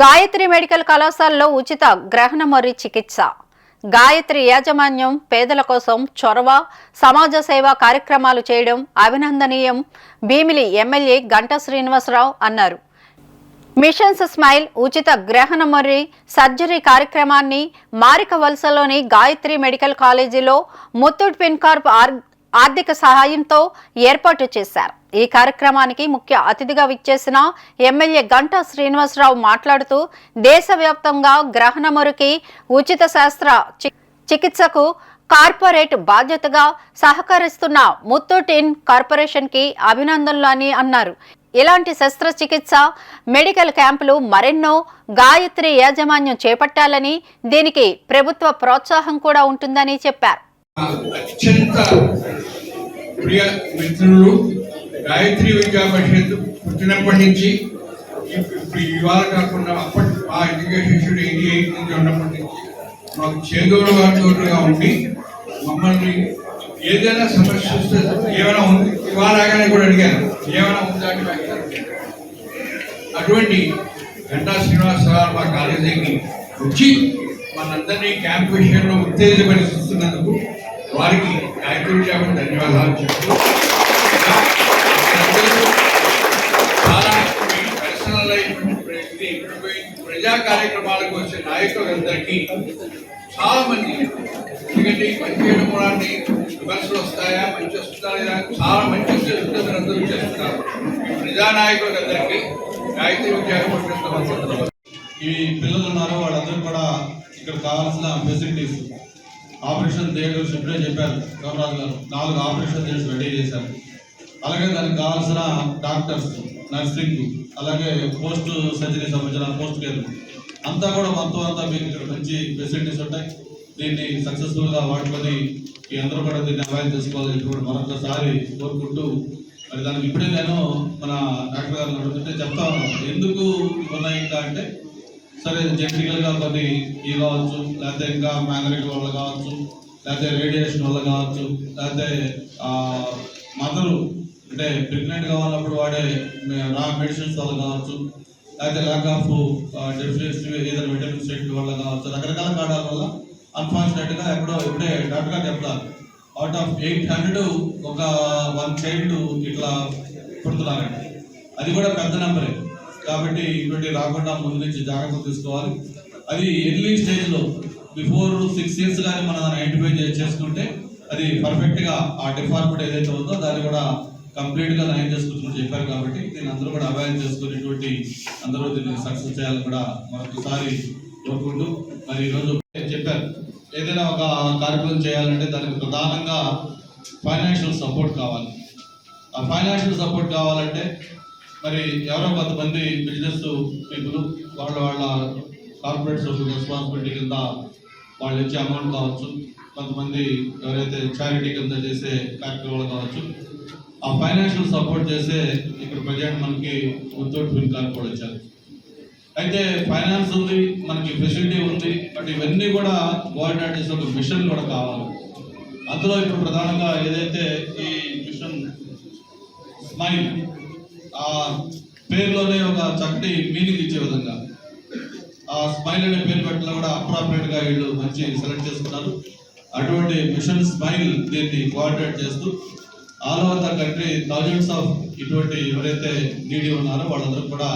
Gayatri medical కళాశాలలో ఉచిత గ్రహణమొరి చికిత్స. గాయత్రి యాజమాన్యం పేదల కోసం చొరవ సమాజ సేవా కార్యక్రమాలు చేయడం అభినందనీయం భీమిలి ఎమ్మెల్యే గంటా శ్రీనివాసరావు అన్నారు. మిషన్స్ స్మైల్ ఉచిత గ్రహణమొర్రి సర్జరీ కార్యక్రమాన్ని మారిక వలసలోని గాయత్రి మెడికల్ కాలేజీలో ముత్తూట్ పిన్కార్ప్ ఆర్ ఆర్థిక సహాయంతో ఏర్పాటు చేశారు. ఈ కార్యక్రమానికి ముఖ్య అతిథిగా విచ్చేసిన ఎమ్మెల్యే గంటా శ్రీనివాసరావు మాట్లాడుతూ దేశవ్యాప్తంగా గ్రహణమొరికి ఉచిత శాస్త్ర చి- చికిత్సకు కార్పొరేట్ బాధ్యతగా సహకరిస్తున్న ముత్తూట్ ఇన్ కార్పొరేషన్కి అభినందనలు అని అన్నారు. ఇలాంటి శస్త్రచికిత్స మెడికల్ క్యాంపులు మరెన్నో గాయత్రి యాజమాన్యం చేపట్టాలని దీనికి ప్రభుత్వ ప్రోత్సాహం కూడా ఉంటుందని చెప్పారు. అత్యంత ప్రియ మిత్రులు గాయత్రి విద్యా పరిషత్ పుట్టినప్పటి నుంచి ఇప్పుడు ఇవాళ కాకుండా అప్పటి ఆ ఎడ్యుకేషన్ ఎయిటీ ఎయిట్ నుంచి ఉన్నప్పటి నుంచి మాకు చేదోడు వాటిగా ఉండి మమ్మల్ని ఏదైనా సమస్య వస్తే ఏమైనా ఉంది? ఇవాళగానే కూడా అడిగాను ఏమైనా ఉందా అంటే అటువంటి గంటా శ్రీనివాసరావు మా కాలేజీకి వచ్చి మనందరినీ క్యాంప్ విషయంలో ఉత్తేజపరిస్తున్నందుకు వారికి గాయత్రి విద్యాపతి ధన్యవాదాలు చెప్తూ చాలా పర్సనల్ ప్రజా కార్యక్రమాలకు వచ్చే నాయకులందరికీ చాలా మంది ఎందుకంటే మంచి పనిచేయడం కూడా విమర్శలు వస్తాయా మంచి వస్తుందా లేదా చాలా మంచి చేస్తుంటే అందరూ చేస్తున్నారు ఈ ప్రజానాయకులందరికీ గాయత్రి విద్యాపతి ఈ పిల్లలు ఉన్నారో వాళ్ళందరూ కూడా ఇక్కడ కావాల్సిన ఫెసిలిటీస్ ఆపరేషన్ థియేటర్స్ ఇప్పుడే చెప్పారు గౌరరాజు గారు. నాలుగు ఆపరేషన్ థియేటర్స్ రెడీ చేశారు. అలాగే దానికి కావాల్సిన డాక్టర్స్ నర్సింగ్ అలాగే పోస్ట్ సర్జరీ సంబంధించిన పోస్ట్ కేర్. అంతా కూడా మొత్తం అంతా మీకు ఇక్కడ మంచి ఫెసిలిటీస్ ఉంటాయి. దీన్ని సక్సెస్ఫుల్గా వాడుకొని ఈ అందరూ కూడా దీన్ని అవాయిల్ చేసుకోవాలని చెప్పి మరొకసారి కోరుకుంటూ మరి దానికి ఇప్పుడే నేను మన డాక్టర్ గారు అడుగుతుంటే చెప్తా ఎందుకు ఉన్నాయి ఇంకా అంటే సరే జెనటికల్గా కొన్ని ఇవి కావచ్చు లేకపోతే ఇంకా మ్యాగ్నెటిక్ వల్ల కావచ్చు లేకపోతే రేడియేషన్ వల్ల కావచ్చు లేకపోతే మదరు అంటే ప్రెగ్నెంట్గా ఉన్నప్పుడు వాడే రా మెడిసిన్స్ వల్ల కావచ్చు లేకపోతే ల్యాక్ ఆఫ్ డెఫిషియన్సీ ఏదైనా విటమిన్ సెట్ వల్ల కావచ్చు రకరకాల కారణాల వల్ల అన్ఫార్చునేట్గా ఎక్కడో ఇప్పుడే డాక్టర్ గారు చెప్తారు. అవుట్ ఆఫ్ ఎయిట్ హండ్రెడ్ ఒక వన్ చైల్డ్ ఇట్లా పుడుతున్నారండి అది కూడా పెద్ద నెంబరే కాబట్టి ఇటువంటి రాకుండా ముందు నుంచి జాగ్రత్తలు తీసుకోవాలి. అది ఎర్లీ స్టేజ్లో బిఫోర్ సిక్స్ ఇయర్స్ కానీ మనం ఐడెంటిఫై చేసుకుంటే అది పర్ఫెక్ట్గా ఆ డిపార్ట్మెంట్ ఏదైతే ఉందో దాన్ని కూడా కంప్లీట్గా నయం చేసుకుంటున్నట్టు చెప్పారు కాబట్టి దీన్ని అందరూ కూడా అవాయిడ్ చేసుకునేటువంటి అందరూ దీన్ని సక్సెస్ చేయాలని కూడా మరొకసారి కోరుకుంటూ మరి ఈరోజు చెప్పారు. ఏదైనా ఒక కార్యక్రమం చేయాలంటే దానికి ప్రధానంగా ఫైనాన్షియల్ సపోర్ట్ కావాలి. ఆ ఫైనాన్షియల్ సపోర్ట్ కావాలంటే మరి ఎవరో కొంతమంది బిజినెస్ పీపుల్ వాళ్ళ వాళ్ళ కార్పొరేట్ సోషల్ రెస్పాన్సిబిలిటీ కింద వాళ్ళు ఇచ్చే అమౌంట్ కావచ్చు. కొంతమంది ఎవరైతే చారిటీ కింద చేసే కార్యక్రమాలు కావచ్చు. ఆ ఫైనాన్షియల్ సపోర్ట్ చేసే ఇక్కడ ప్రజెంట్ మనకి ముత్తూట్ ఫిల్ కూడా వచ్చారు అయితే ఫైనాన్స్ ఉంది మనకి ఫెసిలిటీ ఉంది బట్ ఇవన్నీ కూడా కోఆర్డినేట్ చేసే ఒక మిషన్ కూడా కావాలి. అందులో ఇప్పుడు ప్రధానంగా ఏదైతే ఈ మిషన్ స్మైల్ ఆ పేరులోనే ఒక చక్కటి మీనింగ్ ఇచ్చే విధంగా. ఆ స్మైల్ అనే పేరు పెట్టడం కూడా అప్రాపరేట్గా వీళ్ళు మంచి సెలెక్ట్ చేసుకున్నారు. అటువంటి మిషన్ స్మైల్ దీన్ని కోఆర్డినేట్ చేస్తూ all over the country thousands of ఇటువంటి ఎవరైతే నీడీ ఉన్నారో వాళ్ళందరూ కూడా